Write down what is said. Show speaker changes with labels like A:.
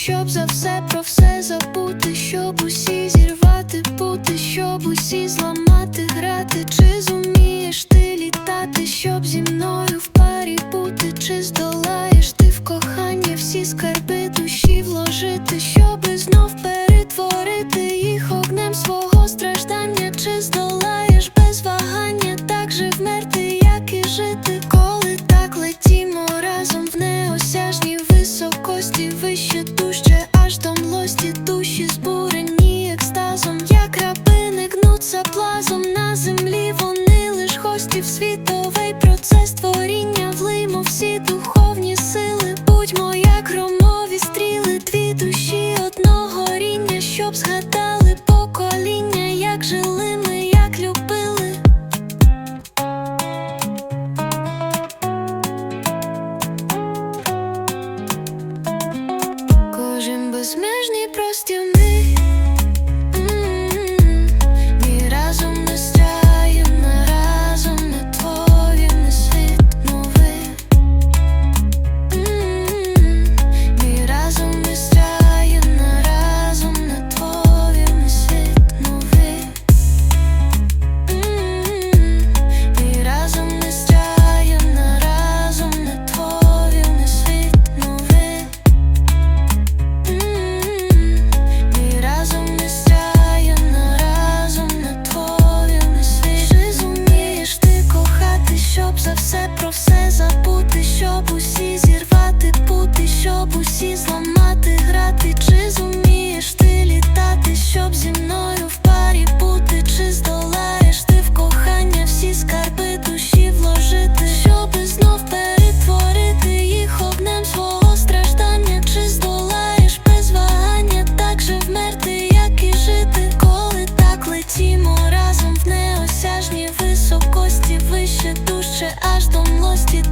A: щоб за все про все забути, щоб усі зірвати, бути, щоб усі зламати, грати, чи зумієш ти літати, щоб зі мною в парі бути, чи здолати ще дужче, аж до млості душі збурені екстазом, як рабини гнуться плазом на землі, вони лиш гості в світовий процес творіння. Влимов всі духи Пише аж до млості